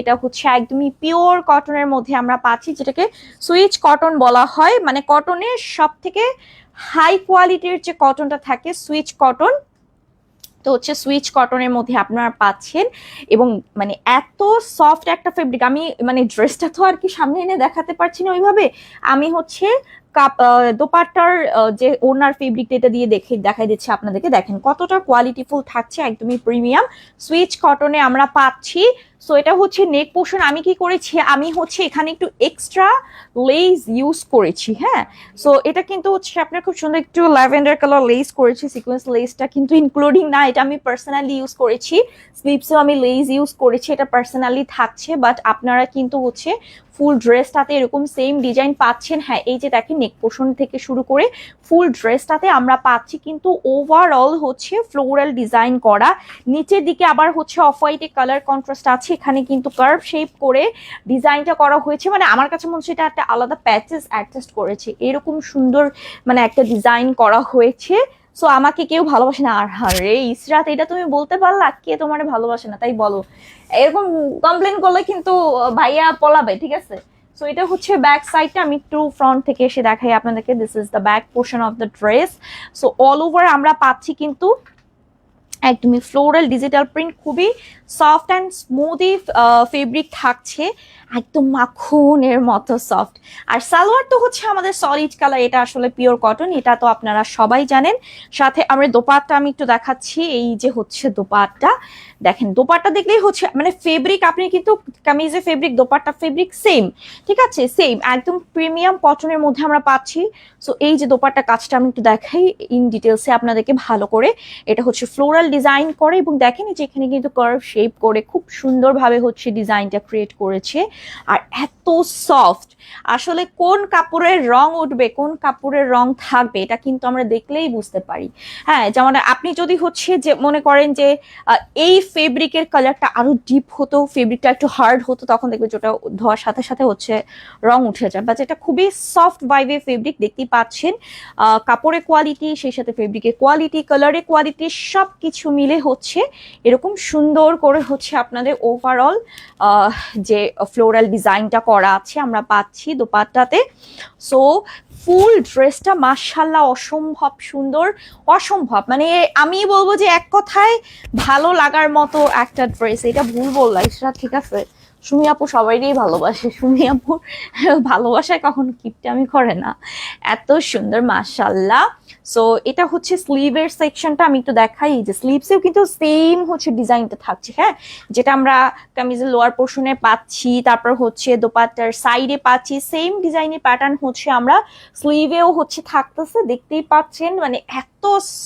এটা হচ্ছে একদমই পিওর কটনের মধ্যে আমরা পাচ্ছি, যেটাকে সুইচ কটন বলা হয়। মানে কটনের সব থেকে হাই কোয়ালিটির যে কটনটা থাকে, সুইচ কটন তো হচ্ছে সুইচ কটনের মধ্যে আপনারা পাচ্ছেন। এবং মানে এত সফট একটা ফেব্রিক আমি মানে ড্রেসটা তো আর কি সামনে এনে দেখাতে পারছি না ওইভাবে। আমি হচ্ছে কাপ দোপাট্টার যে ওনার ফেব্রিকটা এটা দিয়ে দেখে, দেখাই দিচ্ছে আপনাদেরকে। দেখেন কতটা কোয়ালিটিফুল থাকছে, একদমই প্রিমিয়াম সুইচ কটনে আমরা পাচ্ছি সো এটা হচ্ছে নেক পোর্শন আমি কি করেছি? আমি হচ্ছে এখানে একটু এক্সট্রা লেস ইউজ করেছি হ্যাঁ? সো এটা কিন্তু হচ্ছে আপনার খুব সুন্দর একটু ল্যাভেন্ডার কালার লেস করেছি সিকোয়েন্স লেসটা কিন্তু ইনক্লুডিং না, এটা আমি পার্সোনালি ইউজ করেছি। স্লিপসেও আমি লেস ইউজ করেছি, এটা পার্সোনালি থাকছে বাট আপনারা কিন্তু হচ্ছে ফুল ড্রেসটাতে এরকম সেম ডিজাইন পাচ্ছেন। হ্যাঁ এই যে দেখেন নেক পোর্শন থেকে শুরু করে ফুল ড্রেসটাতে আমরা পাচ্ছি, কিন্তু ওভারঅল হচ্ছে ফ্লোরাল ডিজাইন করা। নিচের দিকে আবার হচ্ছে অফ হোয়াইটে কালার কন্ট্রাস্ট আছে এখানে কিন্তু কার্ভ শেপ করে ডিজাইনটা করা হয়েছে। মানে আমার কাছে মনে হচ্ছে এটা একটা আলাদা প্যাচেস অ্যাডজাস্ট করেছে। এরকম সুন্দর মানে একটা ডিজাইন করা হয়েছে। সো আমাকে কেউ ভালোবাসে না। আর রে ইসরাত, এটা তুমি বলতে পারলা? কে তোমার ভালোবাসে না? তাই বলো। এরকম কমপ্লেন করলে কিন্তু ভাইয়া পলাবে, ঠিক আছে? সো এটা হচ্ছে ব্যাক সাইডটা আমি একটু ফ্রন্ট থেকে এসে দেখাই আপনাদেরকে। This is the back portion of the dress so all over আমরা পাচ্ছি কিন্তু একদমই ফ্লোরাল ডিজিটাল প্রিন্ট খুবই সফট অ্যান্ড স্মুদি ফেব্রিক থাকছে। একদম মাখনের মতো সফট আর সালোয়ার তো হচ্ছে আমাদের সলিড কালার এটা আসলে পিওর কটন এটা তো আপনারা সবাই জানেন। সাথে আমরা দোপাট্টা আমি একটু দেখাচ্ছি, এই যে হচ্ছে দোপাট্টা। দেখেন, দোপাট্টা দেখলেই হচ্ছে মানে ফেব্রিক আপনি কিন্তু কামিজের ফেব্রিক দোপাট্টা ফেব্রিক সেম ঠিক আছে? সেম একদম প্রিমিয়াম কটনের মধ্যে আমরা পাচ্ছি। সো এই যে দোপাট্টা কাজটা আমি একটু দেখাই ইন ডিটেলসে আপনাদেরকে ভালো করে। এটা হচ্ছে ফ্লোরাল ডিজাইন করে এবং দেখেন যে এখানে কিন্তু কার্ভ শেপ করে খুব সুন্দরভাবে হচ্ছে ডিজাইনটা ক্রিয়েট করেছে। আর এত সফট আসলে কোন কাপড়ের রং উঠবে, কোন কাপড়ের রং থাকবে, এটা কিন্তু আমরা দেখলেই বুঝতে পারি। হ্যাঁ যেমন আপনি যদি হচ্ছে যে মনে করেন যে এই ফেব্রিকের কালারটা আরও ডিপ হতো ফেব্রিকটা একটু হার্ড হতো, তখন দেখবে যেটা ধোয়ার সাথে সাথে হচ্ছে রং উঠে যায়। বা যেটা খুবই সফট ভাইভে ফেব্রিক দেখতেই পাচ্ছেন কাপড়ের কোয়ালিটি সেই সাথে ফেব্রিকের কোয়ালিটি কালারের কোয়ালিটি সব কিছু মিলে হচ্ছে, এরকম সুন্দর করে হচ্ছে আপনাদের ওভারঅল যে ফ্লোরাল ডিজাইনটা করা আছে আমরা পাচ্ছি দোপাট্টাতে। সো ফুল ড্রেসটা মার্শাল্লাহ অসম্ভব সুন্দর, অসম্ভব। মানে আমি বলব যে এক কথায় ভালো লাগার মতো একটা ড্রেস এটা ভুল বললাম, সেটা ঠিক আছে। সুমি আপু সবাইকেই ভালোবাসে। সুমি আপু ভালোবাসায় কখনো কিপটা আমি করে না। এত সুন্দর মার্শাল্লাহ সো এটা হচ্ছে স্লিভের সেকশনটা আমি একটু দেখাই। যে স্লিভসেও কিন্তু সেম হচ্ছে ডিজাইনটা থাকছে হ্যাঁ? যেটা আমরা কামিজের লোয়ার পোর্শনে পাচ্ছি, তারপর হচ্ছে দোপাট্টার সাইডে পাচ্ছি সেম ডিজাইনের প্যাটার্ন হচ্ছে আমরা স্লিভেও হচ্ছে থাকতেছে, দেখতেই পাচ্ছেন মানে এত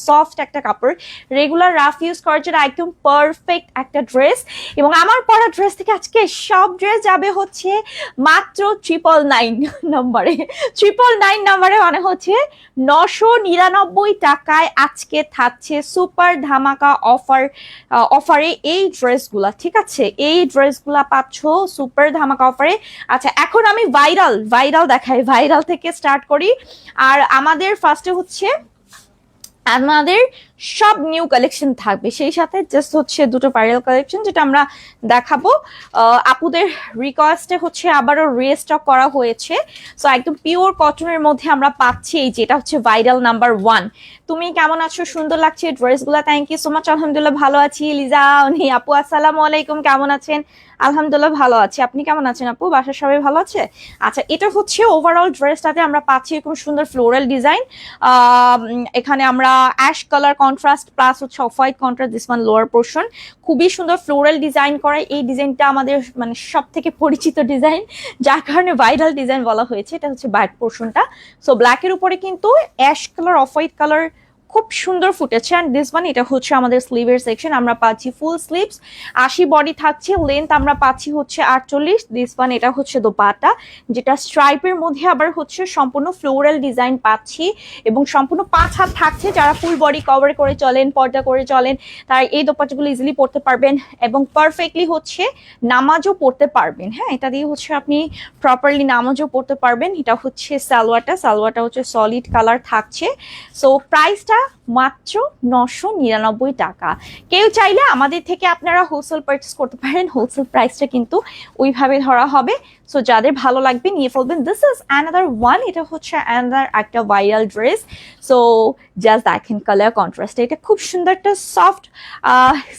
সফট একটা কাপড়। রেগুলার রাফ ইউজ করার জন্য একদম পারফেক্ট একটা ড্রেস এবং আমার পরা ড্রেস থেকে আজকে সব ড্রেস যাবে হচ্ছে মাত্র ট্রিপল নাইন নম্বরে। ট্রিপল নাইন নম্বরে মানে হচ্ছে নশো নিরানব্বই টাকায় আজকে থাকছে সুপার ধামাকা অফার অফারে এই ড্রেসগুলা ঠিক আছে? এই ড্রেসগুলা পাচ্ছ সুপার ধামাকা অফারে আচ্ছা এখন আমি ভাইরাল ভাইরাল দেখাই। ভাইরাল থেকে স্টার্ট করি। আর আমাদের ফার্স্টে হচ্ছে আমাদের সব নিউ কালেকশন থাকবে। সেই সাথে জাস্ট হচ্ছে দুটো ভাইরাল কালেকশন যেটা আমরা দেখাবো। আপুদের রিকোয়েস্টে হচ্ছে আবারও রিস্টক করা হয়েছে। সো একদম পিওর কটনের মধ্যে আমরা পাচ্ছি এই যেটা হচ্ছে ভাইরাল নাম্বার ওয়ান তুমি কেমন আছো? সুন্দর লাগছে ড্রেসগুলো থ্যাংক ইউ সো মাচ আলহামদুলিল্লাহ ভালো আছি। লিজা, উনি, আপু, আসসালামু আলাইকুম। কেমন আছেন? আলহামদুলিল্লাহ ভালো আছি। আপনি কেমন আছেন আপু? বাসার সবাই ভালো আছে? আচ্ছা এটা হচ্ছে ওভারঅল ড্রেসটাতে আমরা পাচ্ছি এরকম সুন্দর ফ্লোরাল ডিজাইন এখানে আমরা অ্যাশ কালার কন্ট্রাস্ট প্লাস হচ্ছে off white contrast this one lower portion খুবই সুন্দর ফ্লোরাল ডিজাইন করা। এই ডিজাইনটা আমাদের মানে সব থেকে পরিচিত ডিজাইন যার কারণে ভাইরাল ডিজাইন বলা হয়েছে। এটা হচ্ছে ব্যাক পোর্শনটা সো ব্ল্যাকের উপরে কিন্তু ash colour off white colour খুব সুন্দর ফুটেছে অ্যান্ড দিস ওয়ান এটা হচ্ছে আমাদের স্লিভের সেকশন আমরা পাচ্ছি ফুল স্লিভস আশি বডি থাকছে লেন্থ আমরা পাচ্ছি হচ্ছে আটচল্লিশ। দিস ওয়ান এটা হচ্ছে দোপাটা যেটা স্ট্রাইপের মধ্যে আবার হচ্ছে সম্পূর্ণ ফ্লোরাল ডিজাইন পাচ্ছি। এবং সম্পূর্ণ পাঁচ হাত থাকছে, যারা ফুল বডি কভার করে চলেন, পর্দা করে চলেন, তারা এই দোপাটাগুলো ইজিলি পড়তে পারবেন এবং পারফেক্টলি হচ্ছে নামাজও পড়তে পারবেন। হ্যাঁ এটা দিয়ে হচ্ছে আপনি প্রপারলি নামাজও পড়তে পারবেন। এটা হচ্ছে সালোয়ারটা সালোয়াটা হচ্ছে সলিড কালার থাকছে। সো প্রাইসটা মাত্র নশো নিরানব্বই টাকা। কেউ চাইলে আমাদের থেকে আপনারা হোলসেল পার্চেস করতে পারেন। হোলসেল প্রাইসটা কিন্তু ওইভাবে ধরা হবে। সো যাদের ভালো লাগবে, নিয়ে ফেলবেন। দিস ইজ অ্যানাদার ওয়ান এটা হচ্ছে অ্যানাদার একটা ভাইরাল ড্রেস সো জাস্ট দেখেন কালার কন্ট্রাস্ট এটা খুব সুন্দর একটা সফট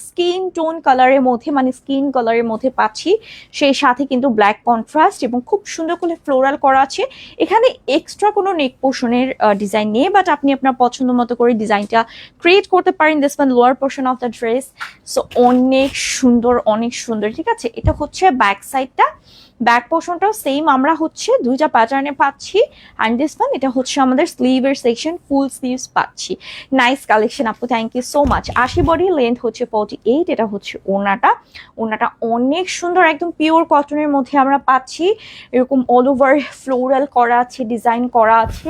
স্কিন টোন কালারের মধ্যে মানে স্কিন কালারের মধ্যে পাচ্ছি। সেই সাথে কিন্তু ব্ল্যাক কন্ট্রাস্ট এবং খুব সুন্দর করে ফ্লোরাল করা আছে। এখানে এক্সট্রা কোনো নেক পোর্শনের ডিজাইন নেই বাট আপনি আপনার পছন্দ মতো করে ডিজাইনটা ক্রিয়েট করতে পারেন this one lower portion of the dress so অনেক সুন্দর অনেক সুন্দর, ঠিক আছে? এটা হচ্ছে ব্যাক সাইডটা ব্যাক পোর্শনটাও সেম আমরা হচ্ছে দুইটা প্যাটার্নে পাচ্ছি অ্যান্ড দিস ওয়ান এটা হচ্ছে আমাদের স্লিভের সেকশন ফুল স্লিভস পাচ্ছি। নাইস কালেকশন আপু থ্যাংক ইউ সো মাচ আশি বডি লেন্থ হচ্ছে ফর্টি এইট এটা হচ্ছে ওনাটা। ওনাটা অনেক সুন্দর, একদম পিওর কটনের মধ্যে আমরা পাচ্ছি। এরকম অল ওভার ফ্লোরাল করা আছে ডিজাইন করা আছে।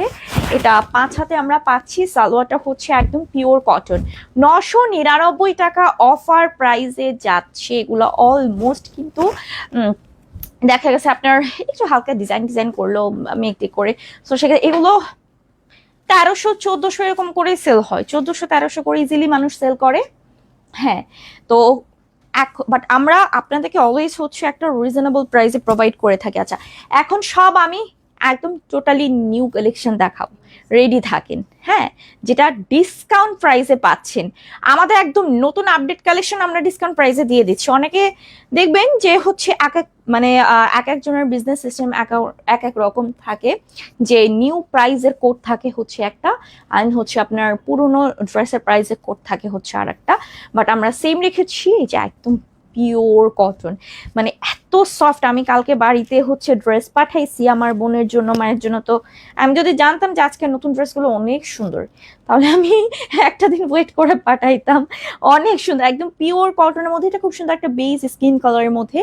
এটা পাঁচ হাতে আমরা পাচ্ছি, সালোয়ারটা হচ্ছে একদম পিওর কটন নশো নিরানব্বই টাকা অফার প্রাইসে যাচ্ছে। এগুলো অলমোস্ট কিন্তু দেখা গেছে আপনার একটু হালকা ডিজাইন ডিজাইন করল মেকটি করে। সো সেক্ষেত্রে এগুলো তেরোশো, চোদ্দোশো এরকম করে সেল হয়। চোদ্দোশো, তেরোশো করে ইজিলি মানুষ সেল করে। হ্যাঁ তো এক বাট আমরা আপনাদেরকে অলওয়েজ হচ্ছে একটা রিজনেবল প্রাইসে প্রোভাইড করে থাকি। আচ্ছা এখন সব আমি একদম টোটালি নিউ কালেকশন দেখাবো। রেডি থাকেন হ্যাঁ? যেটা ডিসকাউন্ট প্রাইসে পাচ্ছেন। আমাদের একদম নতুন আপডেট কালেকশন আমরা ডিসকাউন্ট প্রাইসে দিয়ে দিচ্ছি। অনেকে দেখবেন যে হচ্ছে এক এক মানে এক একজনের বিজনেস সিস্টেম এক এক- রকম থাকে। যে নিউ প্রাইজের কোড থাকে হচ্ছে একটা অ্যান্ড হচ্ছে আপনার পুরনো ড্রেসের প্রাইসের কোড থাকে হচ্ছে আর একটা বাট আমরা সেম রেখেছি যে একদম পিওর কটন মানে এত সফট আমি কালকে বাড়িতে হচ্ছে ড্রেস পাঠাইছি আমার বোনের জন্য, মায়ের জন্য। তো আমি যদি জানতাম যে আজকে নতুন ড্রেসগুলো অনেক সুন্দর, তাহলে আমি একটা দিন ওয়েট করে পাঠাইতাম। অনেক সুন্দর, একদম পিওর কটনের মধ্যে, এটা খুব সুন্দর একটা বেস স্কিন কালারের মধ্যে।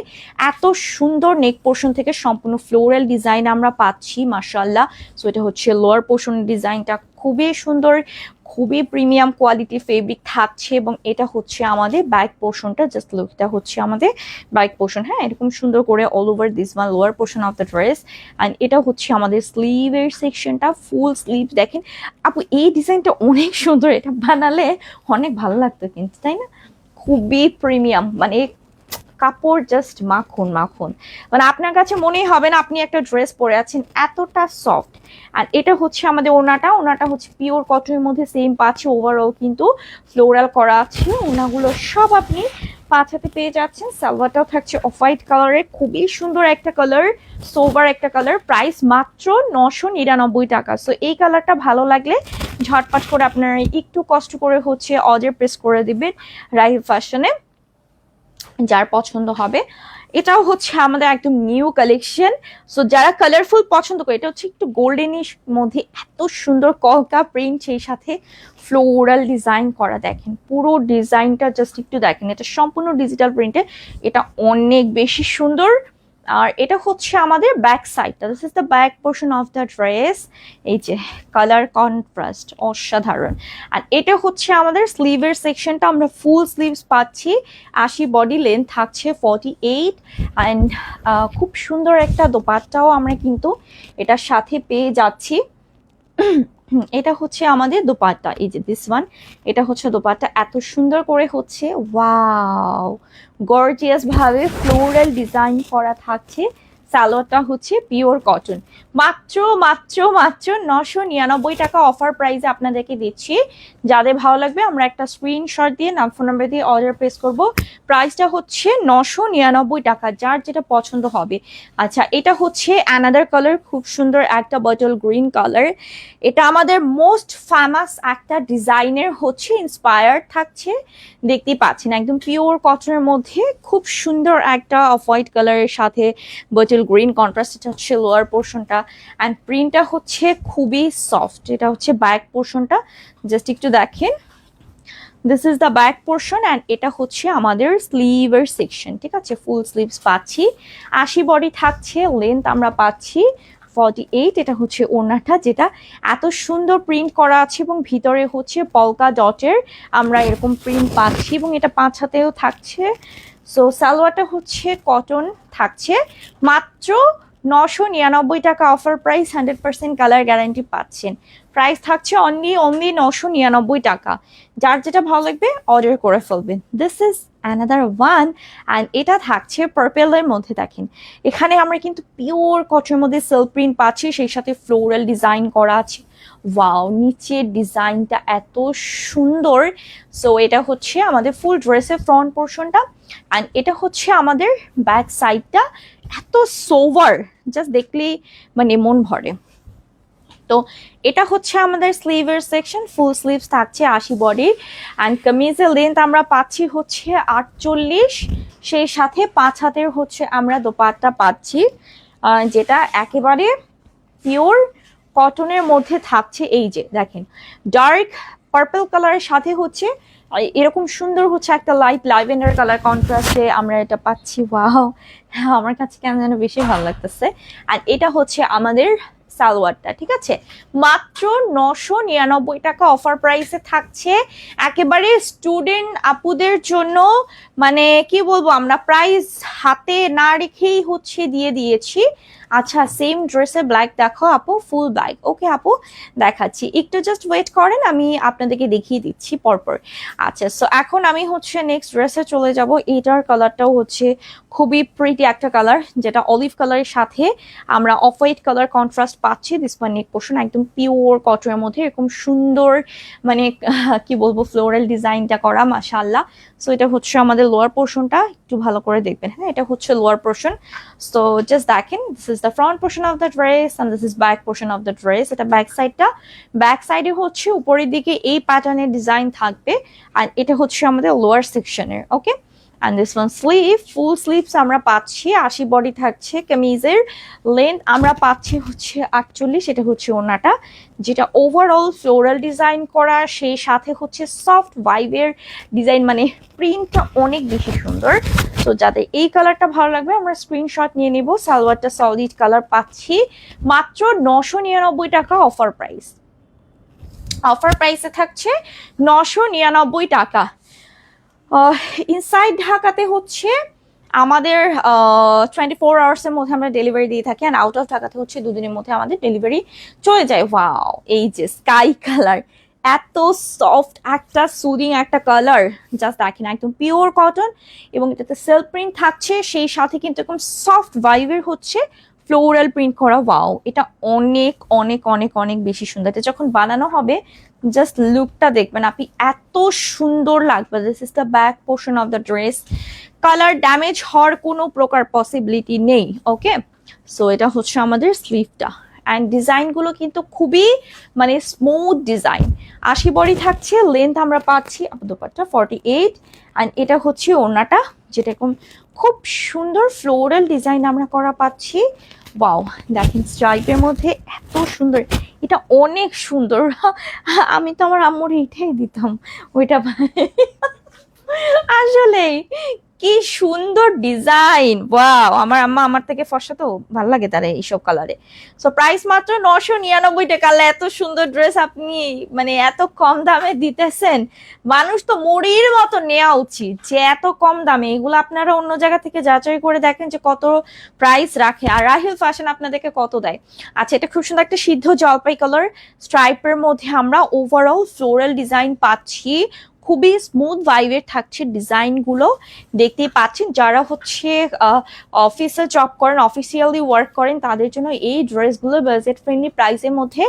এত সুন্দর নেক পোর্শন থেকে সম্পূর্ণ ফ্লোরাল ডিজাইন আমরা পাচ্ছি মার্শাল্লাহ সো এটা হচ্ছে লোয়ার পোর্শনের ডিজাইনটা খুবই সুন্দর, খুবই প্রিমিয়াম কোয়ালিটি ফেব্রিক থাকছে এবং এটা হচ্ছে আমাদের ব্যাক পোর্শনটা জাস্ট লুক এটা হচ্ছে আমাদের ব্যাক পোর্শন হ্যাঁ? এরকম সুন্দর করে all over this one lower portion of the dress and এটা হচ্ছে আমাদের স্লিভের সেকশনটা ফুল স্লিভ দেখেন। আপু, এই ডিজাইনটা অনেক সুন্দর, এটা বানালে অনেক ভালো লাগতো কিন্তু, তাই না? খুবই প্রিমিয়াম মানে কাপড় জাস্ট মাখন মাখন। মানে আপনার কাছে মনেই হবে না আপনি একটা ড্রেস পরে আছেন, এতটা সফট আর এটা হচ্ছে আমাদের ওনাটা ওনাটা হচ্ছে পিওর কটনের মধ্যে সেম পাচ্ছে ওভারঅল কিন্তু ফ্লোরাল করা আছে। ওনাগুলো সব আপনি পাঁচ হাতে পেয়ে যাচ্ছেন। সালভারটাও থাকছে অফ হোয়াইট কালারের খুবই সুন্দর একটা কালার সোভার একটা কালার প্রাইস মাত্র নশো নিরানব্বই টাকা। সো এই কালারটা ভালো লাগলে ঝটপট করে আপনারা একটু কষ্ট করে হচ্ছে অর্ডার প্রেস করে দিবেন রাইভ ফ্যাশনে যার পছন্দ হবে। এটাও হচ্ছে আমাদের একদম নিউ কালেকশন সো যারা কালারফুল পছন্দ করে, এটা হচ্ছে একটু গোল্ডেনের মধ্যে এত সুন্দর কলকা প্রিন্ট সেই সাথে ফ্লোরাল ডিজাইন করা দেখেন। পুরো ডিজাইনটা জাস্ট একটু দেখেন। এটা সম্পূর্ণ ডিজিটাল প্রিন্টে এটা অনেক বেশি সুন্দর। আর এটা হচ্ছে আমাদের ব্যাক সাইডটা this is the back portion of the dress এই যে কালার কন্ট্রাস্ট অসাধারণ। আর এটা হচ্ছে আমাদের স্লিভের সেকশনটা আমরা ফুল স্লিভস পাচ্ছি। আশি বডি লেন্থ থাকছে ফর্টি এইট অ্যান্ড খুব সুন্দর একটা দোপাট্টাও আমরা কিন্তু এটার সাথে পেয়ে যাচ্ছি। এটা হচ্ছে আমাদের দোপাট্টা। এই যে দিস ওয়ান এটা হচ্ছে দোপাট্টা। এত সুন্দর করে হচ্ছে ওয়াও গর্জিয়াস ভাবে ফ্লোরাল ডিজাইন করা থাকছে। সালোয়ারটা হচ্ছে পিওর কটন মাত্র মাত্র মাত্র নশো নিরানব্বই টাকা অফার প্রাইসে আপনাদেরকে দিচ্ছি। যাদের ভালো লাগবে, আমরা একটা স্ক্রিনশট দিয়ে, নাম ফোন নাম্বার দিয়ে অর্ডার প্লেস করব। প্রাইসটা হচ্ছে নশো নিরানব্বই টাকা, যার যেটা পছন্দ হবে। আচ্ছা এটা হচ্ছে অ্যানাদার কালার খুব সুন্দর একটা বটল গ্রিন কালার এটা আমাদের মোস্ট ফেমাস একটা ডিজাইনের হচ্ছে ইন্সপায়ার্ড থাকছে। দেখতেই পাচ্ছেন, একদম পিওর কটনের মধ্যে খুব সুন্দর একটা অফ হোয়াইট কালারের সাথে বটল গ্রিন কন্ট্রাস্ট এটা হচ্ছে লোয়ার পোর্শনটা অ্যান্ড প্রিন্টটা হচ্ছে খুবই সফট এটা হচ্ছে ব্যাক পোর্শনটা জাস্ট একটু দেখেন। This is the back portion and এটা হচ্ছে আমাদের স্লিভের সেকশন ঠিক আছে? ফুল স্লিভস পাচ্ছি। আশি বডি থাকছে লেন্থ আমরা পাচ্ছি ফর্টি এইট এটা হচ্ছে ওড়নাটা, যেটা এত সুন্দর প্রিন্ট করা আছে এবং ভিতরে হচ্ছে পলকা ডটের আমরা এরকম প্রিন্ট পাচ্ছি এবং এটা পাঁচ হাতেও থাকছে। সো সালোয়ারটা হচ্ছে কটন থাকছে। মাত্র নশো নিরানব্বই টাকা offer price hundred percent colour guarantee পাচ্ছেন। প্রাইস থাকছে অনলি অনলি নশো নিরানব্বই টাকা। যার যেটা ভালো লাগবে অর্ডার করে ফেলবেন। This is another one and এটা থাকছে পার্পেলের মধ্যে দেখেন। এখানে আমরা কিন্তু পিওর কটনের মধ্যে সেল প্রিন্ট পাচ্ছি, সেই সাথে ফ্লোরাল ডিজাইন করা আছে। ওয়াও নিচের ডিজাইনটা এত সুন্দর। সো এটা হচ্ছে আমাদের ফুল ড্রেসের ফ্রন্ট পোর্শনটা অ্যান্ড এটা হচ্ছে আমাদের ব্যাক সাইডটা এত সোভার জাস্ট দেখলেই মানে মন ভরে। তো এটা হচ্ছে আমাদের স্লিভের সেকশন ফুল স্লিভস থাকছে আশি বডির অ্যান্ড কামিজের লেন্থ আমরা পাচ্ছি হচ্ছে আটচল্লিশ। সেই সাথে পাঁচ হাতের হচ্ছে আমরা দোপাট্টা পাচ্ছি। যেটা একেবারে পিওর কটনের মধ্যে থাকছে এই যে, দেখেন। ডার্ক পার্পল কালারের সাথে হচ্ছে এরকম সুন্দর হচ্ছে একটা লাইট লাইভেন্ডার কালার কন্ট্রাস্টে আমরা এটা পাচ্ছি। ওয়াও আমার কাছে কেন যেন বেশি ভালো লাগতেছে। আর এটা হচ্ছে আমাদের সালোয়ারটা, ঠিক আছে? মাত্র নশো নিরানব্বই টাকা অফার প্রাইসে থাকছে। একেবারে স্টুডেন্ট আপুদের জন্য মানে কি বলব, আমরা প্রাইস হাতে না রেখেই হচ্ছে দিয়ে দিয়েছি। আচ্ছা সেম ড্রেসে ব্ল্যাক দেখো আপু ফুল ব্ল্যাক ওকে আপু, দেখাচ্ছি। একটু জাস্ট ওয়েট করেন, আমি আপনাদেরকে দেখিয়ে দিচ্ছি পরপর। আচ্ছা সো এখন আমি হচ্ছে নেক্সট ড্রেসে চলে যাব। এটার কালারটাও হচ্ছে খুবই প্রিটি একটা কালার যেটা অলিভ কালারের সাথে আমরা অফ হোয়াইট কালার কন্ট্রাস্ট পাচ্ছি দিস নেক পোর্শন একদম পিওর কটনের মধ্যে, এরকম সুন্দর মানে কি বলব ফ্লোরাল ডিজাইনটা করা মাশাল্লাহ সো এটা হচ্ছে আমাদের লোয়ার পোর্শনটা একটু ভালো করে দেখবেন হ্যাঁ? এটা হচ্ছে লোয়ার পোর্শন সো জাস্ট দেখেন this is the front portion of the dress and this is back portion of the dress এটা ব্যাক সাইডটা ব্যাক সাইডে হচ্ছে উপরের দিকে এই প্যাটার্নের ডিজাইন থাকবে, আর এটা হচ্ছে আমাদের লোয়ার সেকশনের okay and this one sleeve full sleeves আমরা পাচ্ছি, আশি বডি থাকছে কামিজের লেন্থ আমরা পাচ্ছি হচ্ছে আটচল্লিশ, এটা হচ্ছে ওনাটা, যেটা ওভারঅল ফ্লোরাল ডিজাইন করা, সেই সাথে হচ্ছে সফট ভাইবের ডিজাইন মানে প্রিন্টটা অনেক বেশি সুন্দর। তো যাদের এই কালারটা ভালো লাগবে, আমরা স্ক্রিনশট নিয়ে নিব, সালোয়ারটা সলিড কালার পাচ্ছি, মাত্র নশো নিরানব্বই টাকা অফার প্রাইস অফার প্রাইসে থাকছে নশো নিরানব্বই টাকা। ইনসাইড ঢাকাতে হচ্ছে আমাদের টোয়েন্টি ফোর আওয়ার্সের মধ্যে আমরা ডেলিভারি দিয়ে থাকি অ্যান্ড আউট অফ ঢাকাতে হচ্ছে দুদিনের মধ্যে আমাদের ডেলিভারি চলে যায়। ওয়াও এই যে স্কাই কালার এত সফট একটা সুদিং একটা কালার জাস্ট দেখেন একদম পিওর কটন এবং এটাতে সেলফ প্রিন্ট থাকছে, সেই সাথে কিন্তু এরকম সফট ভাইবের হচ্ছে ফ্লোরাল প্রিন্ট করা ওয়াও এটা অনেক অনেক অনেক অনেক বেশি সুন্দর। এটা যখন বানানো হবে জাস্ট লুকটা দেখবেন, আপনি এত সুন্দর লাগবে। This is the back portion of the dress colour damage হওয়ার কোনো প্রকার পসিবিলিটি নেই ওকে সো এটা হচ্ছে আমাদের স্লিভটা অ্যান্ড ডিজাইনগুলো কিন্তু খুবই মানে স্মুথ ডিজাইন আশি বডি থাকছে লেন্থ আমরা পাচ্ছি দোপাট্টা ফর্টি এইট অ্যান্ড এটা হচ্ছে ওনাটা যেটা এরকম খুব সুন্দর ফ্লোরাল ডিজাইন আমরা করা পাচ্ছি। ওয়াও দেখেন স্ট্রাইপের মধ্যে এত সুন্দর। এটা অনেক সুন্দর। আমি তো আমার আম্মুর এটাই দিতাম। ওইটা আসলে কি সুন্দর ডিজাইন ওয়াও আমার আম্মা আমার থেকে ফর্সা তো ভালো লাগে তারা এইসব কালারে সো প্রাইস মাত্র নশো নিরানব্বই টাকা। এত সুন্দর ড্রেস আপনি মানে এত কম দামে দিতেছেন। মানুষ তো মুড়ির মতো নেওয়া উচিত যে এত কম দামে। এগুলো আপনারা অন্য জায়গা থেকে যাচাই করে দেখেন যে কত প্রাইস রাখে। আর রাহিল ফ্যাশন আপনাদেরকে কত দেয়। আচ্ছা এটা খুব সুন্দর একটা সিদ্ধ জলপাই কালার স্ট্রাইপের মধ্যে আমরা ওভারঅল ফ্লোরাল ডিজাইন পাচ্ছি। খুবই স্মুথ ভাইবের থাকছে ডিজাইনগুলো দেখতেই পাচ্ছেন, যারা হচ্ছে অফিসে জব করেন অফিসিয়ালি ওয়ার্ক করেন, তাদের জন্য এই ড্রেসগুলো বাজেট ফ্রেন্ডলি প্রাইসের মধ্যে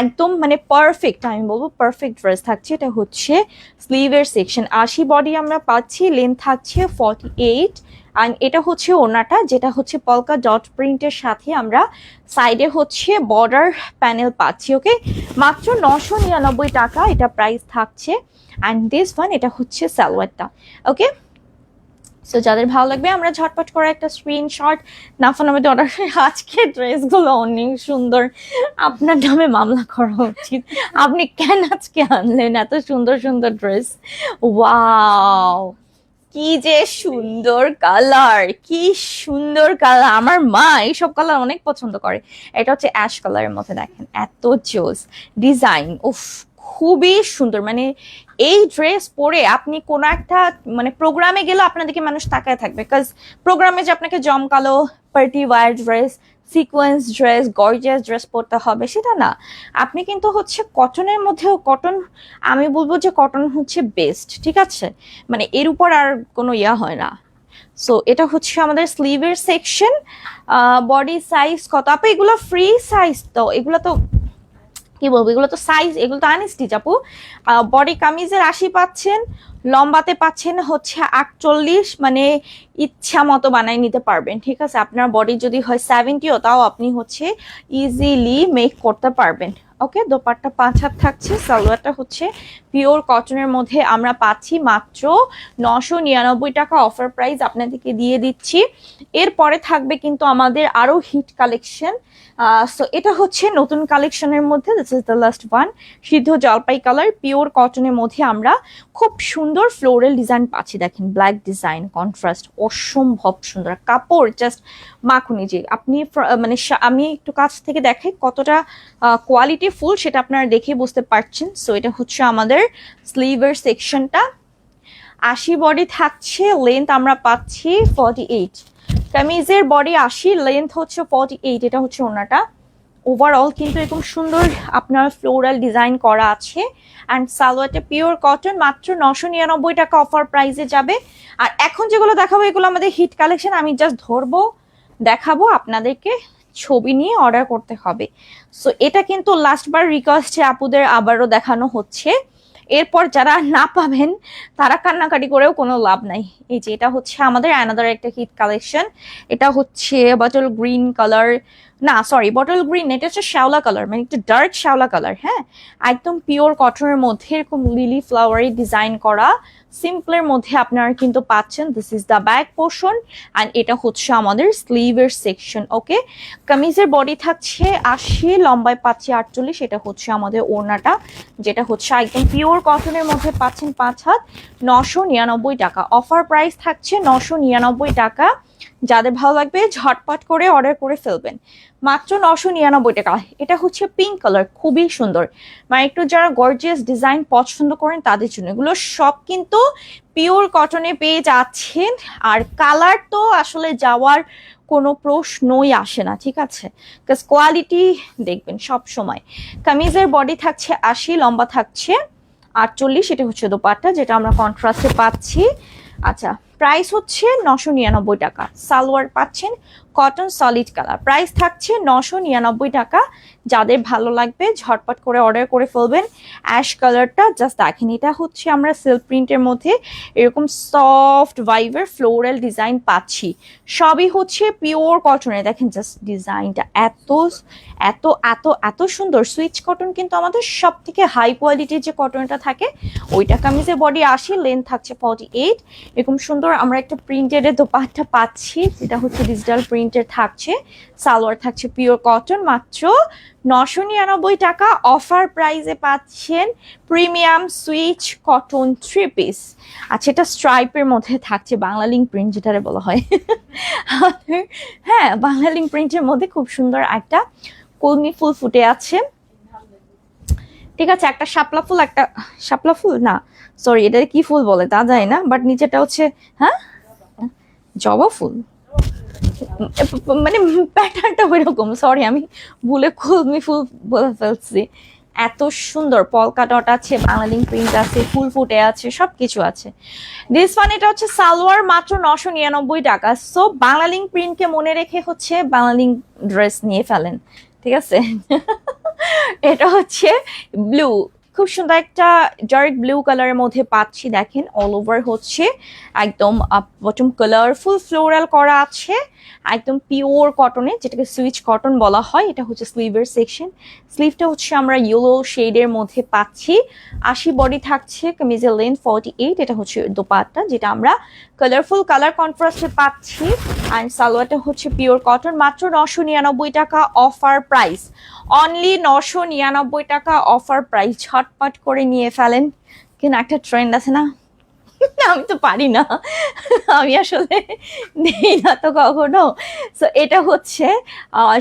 একদম মানে পারফেক্ট আমি বলব পারফেক্ট ড্রেস থাকছে। এটা হচ্ছে স্লিভের সেকশন আশি বডি আমরা পাচ্ছি লেন্থ থাকছে ফর্টি এইট আর এটা হচ্ছে ওনাটা, যেটা হচ্ছে পলকা ডট প্রিন্টের সাথে আমরা সাইডে হচ্ছে বর্ডার প্যানেল পাচ্ছি ওকে মাত্র নশো নিরানব্বই টাকা এটা প্রাইস থাকছে। অ্যান্ড দিস ওয়ান এটা হচ্ছে সালোয়ারটা ওকে সো যাদের ভালো লাগবে, আমরা ঝটপট করে একটা স্ক্রিনশট নাফা নামে অর্ডার আজকে ড্রেসগুলো অনেক সুন্দর। আপনার নামে মামলা করা উচিত। আপনি কেন আজকে আনলেন এত সুন্দর সুন্দর ড্রেস ওয়াও কি যে সুন্দর কালার কি সুন্দর কালার আমার মা এইসব কালার অনেক পছন্দ করে। এটা হচ্ছে অ্যাশ কালারের মধ্যে দেখেন, এত জোস ডিজাইন উফ খুবই সুন্দর। মানে এই ড্রেস পরে আপনি কোনো একটা মানে প্রোগ্রামে গেলে আপনাদেরকে মানুষ তাকায় থাকবে। বিকজ প্রোগ্রামে যে আপনাকে জমকালো party wear dress sequence dress gorgeous dress পরতে হবে, সেটা না। আপনি কিন্তু হচ্ছে কটনের মধ্যেও কটন আমি বলব যে কটন হচ্ছে বেস্ট ঠিক আছে? মানে এর উপর আর কোনো ইয়া হয় না। সো এটা হচ্ছে আমাদের স্লিভের সেকশন বডি সাইজ কত? আপু, এগুলো ফ্রি সাইজ তো, এগুলো তো কি বলব, এগুলো তো সাইজ এগুলো তো আনস্টিচ আপু বডি কামিজের আশি পাচ্ছেন, লম্বাতে পাচ্ছেন হচ্ছে আটচল্লিশ মানে ইচ্ছা মতো বানাই নিতে পারবেন, ঠিক আছে? আপনার বডি যদি হয় সেভেন্টিও তাও আপনি হচ্ছে ইজিলি মেক করতে পারবেন। ওকে, দোপাট্টা পাঁচ হাত থাকছে, সালোয়ারটা হচ্ছে পিওর কটনের মধ্যে আমরা পাচ্ছি মাত্র নশো নিরানব্বই টাকা অফার প্রাইস আপনাদেরকে দিয়ে দিচ্ছি। এরপরে থাকবে কিন্তু আমাদের আরও হিট কালেকশন সো এটা হচ্ছে নতুন কালেকশনের মধ্যে this is the last one সিদ্ধ জলপাই কালার পিওর কটনের মধ্যে আমরা খুব সুন্দর ফ্লোরাল ডিজাইন পাচ্ছি। দেখেন ব্ল্যাক ডিজাইন কন্ট্রাস্ট অসম্ভব সুন্দর। কাপড় জাস্ট মাখুনি যে আপনি মানে আমি একটু কাছ থেকে দেখাই কতটা কোয়ালিটি ফুল সেটা আপনারা দেখে বুঝতে পারছেন। সো এটা হচ্ছে আমাদের স্লিভের সেকশনটা আশি বডি থাকছে লেন্থ আমরা পাচ্ছি ফর্টি এইট কামিজের বডি আশি লেন্থ হচ্ছে ফর্টি এইট এটা হচ্ছে ওনাটা। ওভারঅল কিন্তু এরকম সুন্দর আপনার ফ্লোরাল ডিজাইন করা আছে। অ্যান্ড সালোয়ারটা পিওর কটন মাত্র নশো নিরানব্বই টাকা অফার প্রাইসে যাবে। আর এখন যেগুলো দেখাবো, এগুলো আমাদের হিট কালেকশন আমি জাস্ট ধরবো। দেখাবো, আপনাদেরকে ছবি নিয়ে অর্ডার করতে হবে। সো এটা কিন্তু লাস্টবার রিকোয়েস্টে আপুদের আবারও দেখানো হচ্ছে। এরপর যারা না পাবেন, তারা কান্নাকাটি করেও কোনো লাভ নাই। এই যে, এটা হচ্ছে আমাদের অ্যানাদার একটা হিট কালেকশন এটা হচ্ছে বটল গ্রিন কালার না সরি বটল গ্রিন এটা হচ্ছে শ্যাওলা কালার মানে একটু ডার্ক শ্যাওলা কালার হ্যাঁ? একদম পিওর কটনের মধ্যে এরকম লিলি ফ্লাওয়ারি ডিজাইন করা সিম্পলের মধ্যে আপনারা কিন্তু পাচ্ছেন this is the back portion and এটা হচ্ছে আমাদের স্লিভের সেকশন ওকে কামিজের বডি থাকছে আশি, লম্বায় পাচ্ছি আটচল্লিশ, এটা হচ্ছে আমাদের ওড়নাটা, যেটা হচ্ছে একদম পিওর কটনের মধ্যে পাচ্ছেন পাঁচ হাত, নশো নিরানব্বই টাকা। অফার প্রাইস থাকছে নশো নিরানব্বই টাকা। যাদের ভালো লাগবে ঝটপট করে অর্ডার করে ফেলবেন। মাত্র নশো নিরানব্বই টাকা। এটা হচ্ছে পিঙ্ক কালার খুবই সুন্দর। মানে একটু যারা গর্জিয়াস ডিজাইন পছন্দ করেন, তাদের জন্য। এগুলো সব কিন্তু পিওর কটনে পেয়ে যাচ্ছেন। আর কালার তো আসলে যাওয়ার কোনো প্রশ্নই আসে না, ঠিক আছে? বিকজ কোয়ালিটি দেখবেন সব সময়। কামিজের বডি থাকছে আশি, লম্বা থাকছে আটচল্লিশ। এটা হচ্ছে দোপাট্টা, যেটা আমরা কন্ট্রাস্টে পাচ্ছি। আচ্ছা প্রাইস হচ্ছে নশো নিরানব্বই টাকা। সালোয়ার পাচ্ছেন কটন সলিড কালার প্রাইস থাকছে নশো নিরানব্বই টাকা। যাদের ভালো লাগবে, ঝটপট করে অর্ডার করে ফেলবেন। অ্যাশ কালারটা জাস্ট দেখেন, এটা হচ্ছে আমরা সিল্ক প্রিন্টের মধ্যে এরকম সফট ভাইভের ফ্লোরাল ডিজাইন পাচ্ছি। সবই হচ্ছে পিওর কটনের দেখেন জাস্ট ডিজাইনটা এত এত এত এত সুন্দর। সুইচ কটন কিন্তু আমাদের সব থেকে হাই কোয়ালিটির যে কটনটা থাকে, ওইটা কামিজের বডি আসি লেন্থ থাকছে ফর্টি এইট এরকম সুন্দর আমরা একটা প্রিন্টেড দোপাট্টা পাচ্ছি, যেটা হচ্ছে ডিজিটাল প্রিন্টের থাকছে, সালোয়ার থাকছে পিওর কটন মাত্র নশো নিরানব্বই টাকা। অফার প্রাইসে পাচ্ছেন premium Swiss cotton three piece আচ্ছা এটা স্ট্রাইপের মধ্যে থাকছে, বাংলা লিঙ্ক প্রিন্ট যেটারে বলা হয়। হ্যাঁ বাংলা লিঙ্ক প্রিন্টের মধ্যে খুব সুন্দর একটা কলমি ফুল ফুটে আছে। ঠিক আছে, একটা শাপলা ফুল, একটা শাপলা ফুল? না সরি এটা কি ফুল বলে তা যায় না বাট নিচেটা হচ্ছে হ্যাঁ? জবা ফুল। মানে প্যাটার্নটা ওইরকম সরি আমি ভুলে কলমি ফুল বলে ফেলছি। এত সুন্দর পলকা ডট আছে বাংলালিং প্রিন্ট আছে, ফুল ফুটে আছে সব কিছু আছে। দিস ওয়ান এটা হচ্ছে সালোয়ার, মাত্র নশো নিরানব্বই টাকা। সো বাংলালিং প্রিন্টকে মনে রেখে হচ্ছে বাংলালিং ড্রেস নিয়ে ফেলেন, ঠিক আছে? এটা হচ্ছে ব্লু খুব সুন্দর একটা ডার্ক ব্লু কালারের মধ্যে পাচ্ছি, দেখেন অল ওভার হচ্ছে, একদম বটম কালারফুল ফ্লোরাল করা আছে। একদম পিওর কটনে যেটাকে সুইচ কটন বলা হয়, এটা হচ্ছে স্লিভের সেকশন স্লিভটা হচ্ছে আমরা ইয়েলো শেডের মধ্যে পাচ্ছি। আশি বডি থাকছে, কামিজের লেন্থ ফর্টি এইট এটা হচ্ছে দোপাট্টা, যেটা আমরা কালারফুল কালার কন্ট্রাস্টে পাচ্ছি। অ্যান্ড সালোয়ারটা হচ্ছে পিওর কটন মাত্র নশো নিরানব্বই টাকা অফার প্রাইস অনলি নশো নিরানব্বই টাকা অফার প্রাইস ঝটপট করে নিয়ে ফেলেন। কিন্তু একটা ট্রেন্ড আছে না? আমি তো পারি না। আমি আসলে নেই না তো কখনো। সো এটা হচ্ছে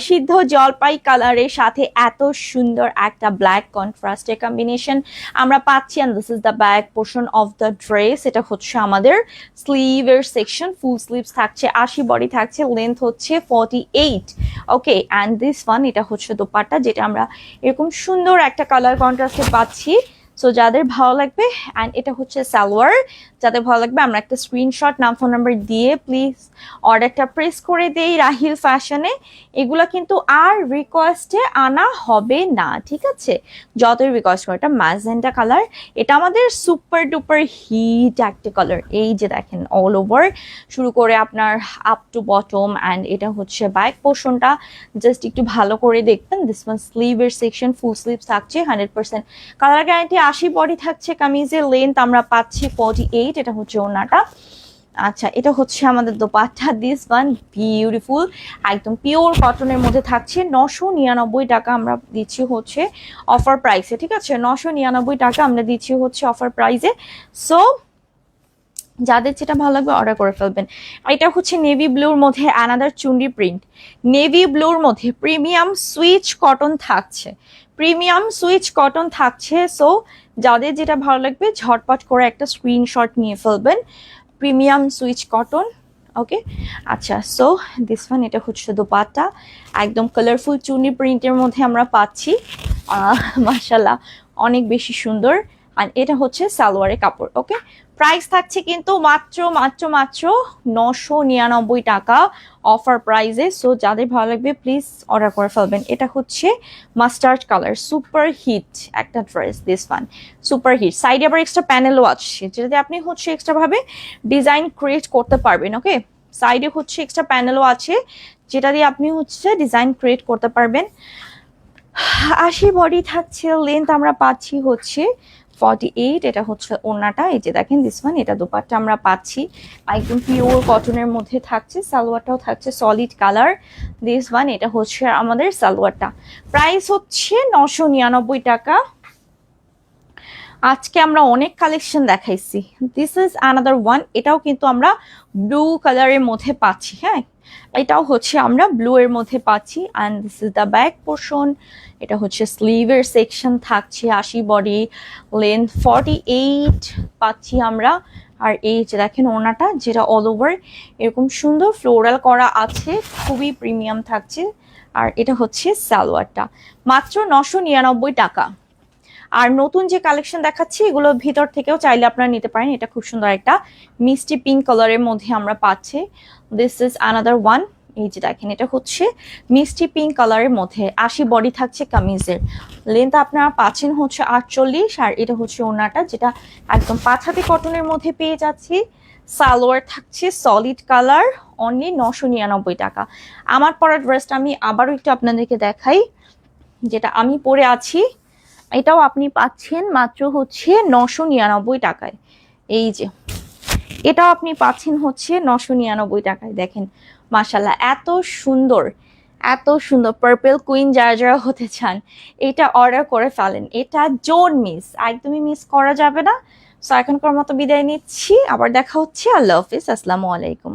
সিদ্ধ জলপাই কালারের সাথে এত সুন্দর একটা ব্ল্যাক কন্ট্রাস্টের কম্বিনেশন আমরা পাচ্ছি and this is the back portion of the dress এটা হচ্ছে আমাদের স্লিভের সেকশন ফুল স্লিভস থাকছে, আশি বডি থাকছে লেন্থ হচ্ছে forty eight okay and this one এটা হচ্ছে দোপাট্টা, যেটা আমরা এরকম সুন্দর একটা কালার কন্ট্রাস্টে পাচ্ছি। সো যাদের ভালো লাগবে অ্যান্ড এটা হচ্ছে সালোয়ার, যাদের ভালো লাগবে, আমরা একটা স্ক্রিনশট নাম ফোন নাম্বার দিয়ে প্লিজ অর্ডারটা প্রেস করে দেই রাহিল ফ্যাশনে এগুলো কিন্তু আর রিকোয়েস্টে আনা হবে না, ঠিক আছে? যতই রিকোয়েস্ট করে, এটা ম্যাজেন্টা কালার এটা আমাদের সুপার ডুপার হিট একটা কালার এই যে দেখেন অল ওভার শুরু করে আপনার আপ টু বটম অ্যান্ড এটা হচ্ছে ব্যাক পোর্শনটা জাস্ট একটু ভালো করে দেখবেন দিস ওয়ান স্লিভের সেকশন ফুল স্লিভস থাকছে হান্ড্রেড পার্সেন্ট কালার গ্যারান্টি আশি বডি থাকছে কামিজের লেন্থ আমরা পাচ্ছি ফর্টি এইট এটা হচ্ছে ওনাটা আচ্ছা এটা হচ্ছে আমাদের দোপাট্টা। দিস ওয়ান বিউটিফুল একদম পিওর কটনের মধ্যে থাকছে। নশো নিরানব্বই টাকা আমরা দিচ্ছি হচ্ছে অফার প্রাইসে ঠিক আছে? নশো নিরানব্বই টাকা আমরা দিচ্ছি হচ্ছে অফার প্রাইসে সো যাদের যেটা ভালো লাগবে অর্ডার করে ফেলবেন। এটা হচ্ছে নেভি ব্লুর মধ্যে অ্যানাদার চুন্ডি প্রিন্ট নেভি ব্লুর মধ্যে প্রিমিয়াম সুইচ কটন থাকছে। প্রিমিয়াম সুইচ কটন থাকছে সো যাদের যেটা ভালো লাগবে, ঝটপট করে একটা স্ক্রিনশট নিয়ে ফেলবেন। প্রিমিয়াম সুইচ কটন ওকে আচ্ছা সো দিস ওয়ান এটা হচ্ছে দোপাট্টা। একদম কালারফুল চুনি প্রিন্টের মধ্যে আমরা পাচ্ছি। মার্শাল্লাহ অনেক বেশি সুন্দর। আর এটা হচ্ছে সালোয়ারের কাপড় ওকে প্রাইস থাকছে কিন্তু মাত্র মাত্র মাত্র নশো নিরানব্বই টাকা অফার প্রাইসে সো যাদের ভালো লাগবে প্লিজ অর্ডার করে ফেলবেন। এটা হচ্ছে মাস্টার্ড কালার সুপার হিট একটা dress this one super hit সাইডে আবার এক্সট্রা প্যানেলও আছে। যেটাতে আপনি হচ্ছে এক্সট্রা ভাবে ডিজাইন ক্রিয়েট করতে পারবেন ওকে সাইডে হচ্ছে এক্সট্রা প্যানেলও আছে, যেটা দিয়ে আপনি হচ্ছে ডিজাইন ক্রিয়েট করতে পারবেন। আশি বডি থাকছে লেন্থ আমরা পাচ্ছি হচ্ছে ফর্টি এইট এটা হচ্ছে ওনাটা এই যে দেখেন দিস ওয়ান এটা দুপাট্টা আমরা পাচ্ছি। একদম পিওর কটনের মধ্যে থাকছে, সালোয়ারটাও থাকছে সলিড কালার দিস ওয়ান এটা হচ্ছে আমাদের সালোয়ারটা। প্রাইস হচ্ছে নশো নিরানব্বই টাকা। আজকে আমরা অনেক কালেকশন দেখাইছি। দিস ইজ আনাদার ওয়ান এটাও কিন্তু আমরা ব্লু কালারের মধ্যে পাচ্ছি হ্যাঁ? এটাও হচ্ছে আমরা ব্লু এর মধ্যে পাচ্ছি and this is the back portion এটা হচ্ছে স্লিভের সেকশন থাকছে, আশি বডি লেন্থ ফর্টি এইট পাচ্ছি আমরা। আর এই যে দেখেন ওনাটা, যেটা অল ওভার এরকম সুন্দর ফ্লোরাল করা আছে, খুবই প্রিমিয়াম থাকছে। আর এটা হচ্ছে সালোয়ারটা। মাত্র নশো নিরানব্বই টাকা। আর নতুন যে কালেকশন দেখাচ্ছি, এগুলো ভিতর থেকেও চাইলে আপনারা নিতে পারেন। এটা খুব সুন্দর একটা মিষ্টি পিঙ্ক কালারের মধ্যে আমরা পাচ্ছি। দিস ইজ আনাদার ওয়ান এই যে দেখেন, এটা হচ্ছে মিষ্টি পিঙ্ক কালারের মধ্যে। আশি বডি থাকছে কামিজের। লেন্থ আপনারা পাচ্ছেন হচ্ছে আটচল্লিশ, আর এটা হচ্ছে ওনাটা যেটা একদম পাছাতি কটনের মধ্যে পেয়ে যাচ্ছি। সালোয়ার থাকছে সলিড কালার অনলি নশো নিরানব্বই টাকা। আমার পরা ড্রেসটা আমি আবারও একটু আপনাদেরকে দেখাই, যেটা আমি পরে আছি। এটাও আপনি পাচ্ছেন মাত্র হচ্ছে নশো নিরানব্বই টাকায়। এই যে, এটাও আপনি পাচ্ছেন হচ্ছে নশো নিরানব্বই টাকায়, দেখেন। মাসাল্লাহ এত সুন্দর এত সুন্দর। পার্পেল কুইন যারা যারা হতে চান, এটা অর্ডার করে ফেলেন। এটা জোন মিস একদমই মিস করা যাবে না। সো এখনকার মতো বিদায় নিচ্ছি। আবার দেখা হচ্ছে। আল্লাহ হাফিজ আসসালামু আলাইকুম।